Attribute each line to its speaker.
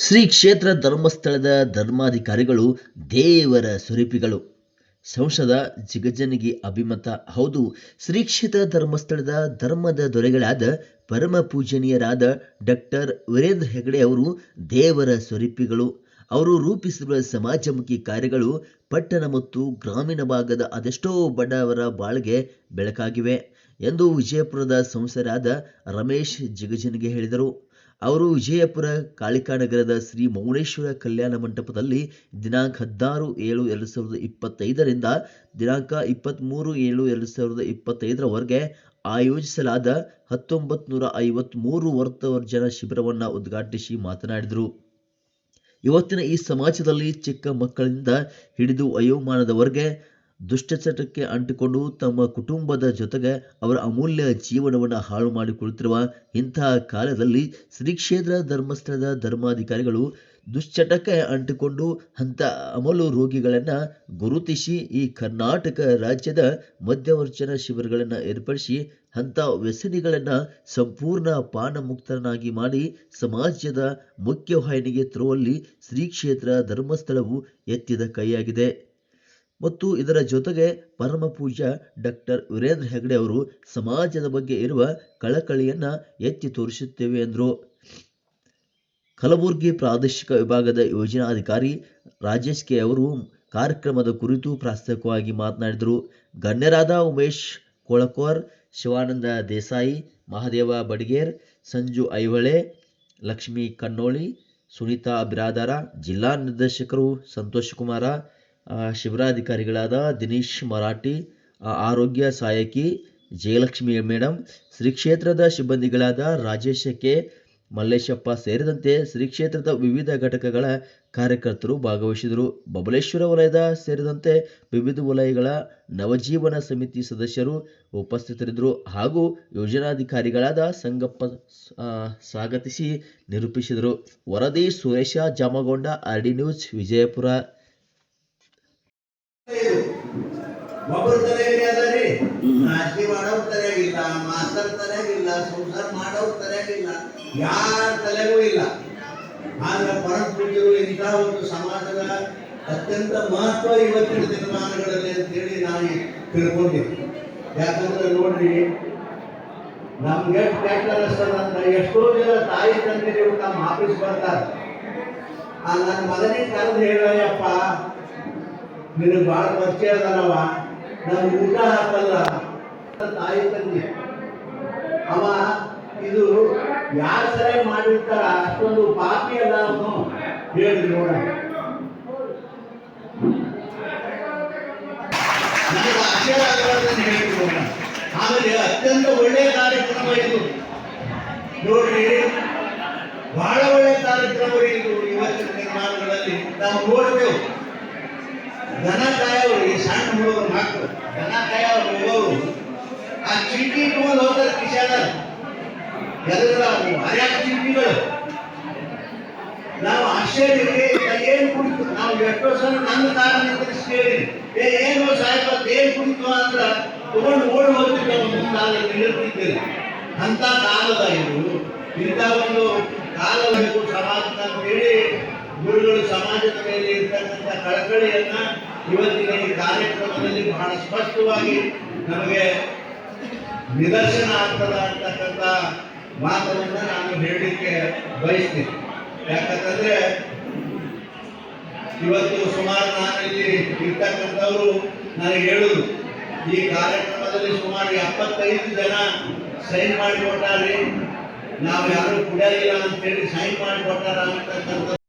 Speaker 1: ಶ್ರೀ ಕ್ಷೇತ್ರ ಧರ್ಮಸ್ಥಳದ ಧರ್ಮಾಧಿಕಾರಿಗಳು ದೇವರ ಸ್ವರೂಪಿಗಳು ಸಂಸದ ಜಿಗಜನಗಿ ಅಭಿಮತ. ಹೌದು ಶ್ರೀಕ್ಷಿತ ಧರ್ಮಸ್ಥಳದ ಧರ್ಮದ ದೊರೆಗಳಾದ ಪರಮ ಪೂಜನೀಯರಾದ ಡಾಕ್ಟರ್ ವೀರೇಂದ್ರ ಹೆಗಡೆ ಅವರು ದೇವರ ಸ್ವರೂಪಿಗಳು. ಅವರು ರೂಪಿಸಿರುವ ಸಮಾಜಮುಖಿ ಕಾರ್ಯಗಳು ಪಟ್ಟಣ ಮತ್ತು ಗ್ರಾಮೀಣ ಭಾಗದ ಅದೆಷ್ಟೋ ಬಡವರ ಬಾಳ್ಗೆ ಬೆಳಕಾಗಿವೆ ಎಂದು ವಿಜಯಪುರದ ಸಂಸದರಾದ ರಮೇಶ್ ಜಿಗಜನಿಗೆ ಹೇಳಿದರು. ಅವರು ವಿಜಯಪುರ, ಕಾಳಿಕಾನಗರದ ಶ್ರೀ ಮೌನೇಶ್ವರ ಕಲ್ಯಾಣ ಮಂಟಪದಲ್ಲಿ ದಿನಾಂಕ ಹದಿನಾರು ಏಳು ಎರಡು ಸಾವಿರದ ಇಪ್ಪತ್ತೈದರಿಂದ ದಿನಾಂಕ ಇಪ್ಪತ್ತ್ಮೂರು ಏಳು ಎರಡು ಸಾವಿರದ ಇಪ್ಪತ್ತೈದರವರೆಗೆ ಆಯೋಜಿಸಲಾದ ಹತ್ತೊಂಬತ್ತು ನೂರ ಐವತ್ತ್ಮೂರು ವರ್ತವರ್ಜನ ಶಿಬಿರವನ್ನು ಉದ್ಘಾಟಿಸಿ ಮಾತನಾಡಿದರು. ಇವತ್ತಿನ ಈ ಸಮಾಜದಲ್ಲಿ ಚಿಕ್ಕ ಮಕ್ಕಳಿಂದ ಹಿಡಿದು ವಯೋಮಾನದವರೆಗೆ ದುಷ್ಟಚಟಕ್ಕೆ ಅಂಟಿಕೊಂಡು ತಮ್ಮ ಕುಟುಂಬದ ಜೊತೆಗೆ ಅವರ ಅಮೂಲ್ಯ ಜೀವನವನ್ನು ಹಾಳು ಮಾಡಿಕೊಳ್ಳುತ್ತಿರುವ ಇಂತಹ ಕಾಲದಲ್ಲಿ ಶ್ರೀ ಕ್ಷೇತ್ರ ಧರ್ಮಸ್ಥಳದ ಧರ್ಮಾಧಿಕಾರಿಗಳು ದುಶ್ಚಟಕ್ಕೆ ಅಂಟಿಕೊಂಡು ಅಂಥ ಅಮಲು ರೋಗಿಗಳನ್ನು ಗುರುತಿಸಿ ಈ ಕರ್ನಾಟಕ ರಾಜ್ಯದ ಮಧ್ಯವರ್ಜನ ಶಿಬಿರಗಳನ್ನು ಏರ್ಪಡಿಸಿ ಅಂಥ ವ್ಯಸನಿಗಳನ್ನು ಸಂಪೂರ್ಣ ಪಾನಮುಕ್ತನಾಗಿ ಮಾಡಿ ಸಮಾಜದ ಮುಖ್ಯವಾಹಿನಿಗೆ ತರುವಲ್ಲಿ ಶ್ರೀ ಕ್ಷೇತ್ರ ಧರ್ಮಸ್ಥಳವು ಎತ್ತಿದ ಕೈಯಾಗಿದೆ. ಮತ್ತು ಇದರ ಜೊತೆಗೆ ಪರಮ ಪೂಜ್ಯ ಡಾಕ್ಟರ್ ವೀರೇಂದ್ರ ಹೆಗಡೆ ಅವರು ಸಮಾಜದ ಬಗ್ಗೆ ಇರುವ ಕಳಕಳಿಯನ್ನ ಎತ್ತಿ ತೋರಿಸುತ್ತೇವೆ ಎಂದರು. ಕಲಬುರಗಿ ಪ್ರಾದೇಶಿಕ ವಿಭಾಗದ ಯೋಜನಾಧಿಕಾರಿ ರಾಜೇಶ್ ಕೆ ಅವರು ಕಾರ್ಯಕ್ರಮದ ಕುರಿತು ಪ್ರಾಸ್ತಾವಿಕವಾಗಿ ಮಾತನಾಡಿದರು. ಗಣ್ಯರಾದ ಉಮೇಶ್ ಕೊಳಕೋರ್, ಶಿವಾನಂದ ದೇಸಾಯಿ, ಮಹಾದೇವ ಬಡಿಗೇರ್, ಸಂಜು ಐಹೊಳೆ, ಲಕ್ಷ್ಮೀ ಕನ್ನೋಳಿ ಸುನೀತಾ ಬಿರಾದಾರ, ಜಿಲ್ಲಾ ನಿರ್ದೇಶಕರು ಸಂತೋಷ್ ಕುಮಾರ ಶಿಬಿರಾಧಿಕಾರಿಗಳಾದ ದಿನೇಶ್ ಮರಾಠಿ ಆರೋಗ್ಯ ಸಹಾಯಕಿ ಜಯಲಕ್ಷ್ಮಿ ಮೇಡಮ್ ಶ್ರೀ ಕ್ಷೇತ್ರದ ಸಿಬ್ಬಂದಿಗಳಾದ ರಾಜೇಶ ಕೆ, ಮಲ್ಲೇಶಪ್ಪ ಸೇರಿದಂತೆ ಶ್ರೀ ಕ್ಷೇತ್ರದ ವಿವಿಧ ಘಟಕಗಳ ಕಾರ್ಯಕರ್ತರು ಭಾಗವಹಿಸಿದರು. ಬಬಲೇಶ್ವರ ವಲಯದ ಸೇರಿದಂತೆ ವಿವಿಧ ವಲಯಗಳ ನವಜೀವನ ಸಮಿತಿ ಸದಸ್ಯರು ಉಪಸ್ಥಿತರಿದ್ದರು. ಹಾಗೂ ಯೋಜನಾಧಿಕಾರಿಗಳಾದ ಸಂಗಪ್ಪ ಸ್ವಾಗತಿಸಿ ನಿರೂಪಿಸಿದರು. ವರದಿ Suresha Jamagonda R D news Vijayapura.
Speaker 2: ಒಬ್ಬರ ತಲೆಯಲ್ಲಿ ಅದರಿ. ನಾಚಿಕೆ ಮಾಡೋರ್ ತಲೆಯಾಗಿಲ್ಲ ಮಾಸ್ತರ್ ತಲೆಯಾಗಿಲ್ಲ ಸಂಸಾರ ಮಾಡೋರ್ ತಲೆಯಾಗಿಲ್ಲ ಯಾರ ತಲೆಗೂ ಇಲ್ಲ. ಆದ್ರೆ ಪರಮಪೂಜ್ಯರು ಇಂಥ ಒಂದು ಸಮಾಜದ ಅತ್ಯಂತ ಮಹತ್ವ ಇವತ್ತಿನ ದಿನಮಾನಗಳಲ್ಲಿ ಅಂತೇಳಿ ನಾನು ತಿಳ್ಕೊಂಡಿದ್ದೆ. ಯಾಕಂದ್ರೆ ನೋಡ್ರಿ ನಮ್ಗೆ ಎಷ್ಟು ಅಂತ ಎಷ್ಟೋ ಜನ ತಾಯಿ ತಂದೆಗಳು ನಮ್ಮ ಆಫೀಸ್ ಬರ್ತಾರೆ. ಆ ನನ್ನ ಮಗನಿಗೆ ಕರೆದು ಹೇಳಯ್ಯಪ್ಪ ನಿನಗೆ ಭಾಳ ಪರಿಚಯ ಅದಾನವ ನಾವು ಊಟ ಹಾಕಲ್ಲ. ತಾಯಿ ತಂದೆ. ಅವ ಇದು ಯಾರ ಸರಿ ಮಾಡಿರ್ತಾರ, ಅಷ್ಟೊಂದು ಪಾಪಿ ಅಲ್ಲ ಅವನು. ಹೇಳಿ ನೋಡ ಆಮೇಲೆ ಅತ್ಯಂತ ಒಳ್ಳೆಯ ಕಾರ್ಯಕ್ರಮ ಇದು. ನೋಡ್ರಿ, ಬಹಳ ಒಳ್ಳೆಯ ಕಾರ್ಯಕ್ರಮ ಇದು ಇವತ್ತಿನ ನಿರ್ಮಾಣಗಳಲ್ಲಿ. ನಾವು ನೋಡ್ತೇವೆ ದನ ಕಾಯೋರು ಈ ಸಣ್ಣ ಹುಡುಗರು ಮಕ್ಕಳು ದನ ಕಾಯೋರು ಹೋಗೋರು ಆ ಚೀಟಿ ಇಟ್ಕೊಂಡು ಹೋಗ್ತಾರೆ ಎದುರ ಹರ್ಯಾಕ ಚೀಟಿಗಳು. ನಾವು ಆಶ್ಚರ್ಯ ಏನು ಕುಡಿತು? ನಾವು ಎಷ್ಟೋ ಸಲ ನನ್ನ ಕಾರಣ ಕೇಳಿ ಏ, ಏನು ಸಾಹೇಬ ಏನು ಕುಡಿತು ಅಂದ್ರೆ ತಗೊಂಡು ಓಡಿ ಹೋಗ್ತಿದ್ದೆ ಮುಂದಾದ್ರೆ ನಿಲ್ಲಿರ್ತಿದ್ದೇವೆ ಅಂತ ಕಾಲದ ಇದು. ಇಂಥ ಒಂದು ಕಾಲ ಸಮಾಜ ಅಂತೇಳಿ ಗುರುಗಳು ಸಮಾಜದ ಮೇಲೆ ಇರ್ತಕ್ಕಂಥ ಕಳಕಳಿಯನ್ನ ಇವತ್ತಿನ ಈ ಕಾರ್ಯಕ್ರಮದಲ್ಲಿ ಬಹಳ ಸ್ಪಷ್ಟವಾಗಿ ನಮಗೆ ನಿದರ್ಶನ ಆಗ್ತದ ಅಂತಕ್ಕಂಥ ಮಾತನ್ನ ನಾನು ಹೇಳಲಿಕ್ಕೆ ಬಯಸ್ತೀನಿ. ಯಾಕಂತಂದ್ರೆ ಇವತ್ತು ಸುಮಾರು ನಾನು ಇಲ್ಲಿ ಇರ್ತಕ್ಕಂಥವ್ರು ನನಗೆ ಹೇಳುದು, ಈ ಕಾರ್ಯಕ್ರಮದಲ್ಲಿ ಸುಮಾರು ಎಪ್ಪತ್ತೈದು ಜನ ಸೈನ್ ಮಾಡಿಕೊಟ್ಟಾರೆ. ನಾವು ಯಾರು ಕುಡಿಯಲಿಲ್ಲ ಅಂತೇಳಿ ಸೈನ್ ಮಾಡಿಕೊಟ್ಟಾರ ಅಂತಕ್ಕಂಥ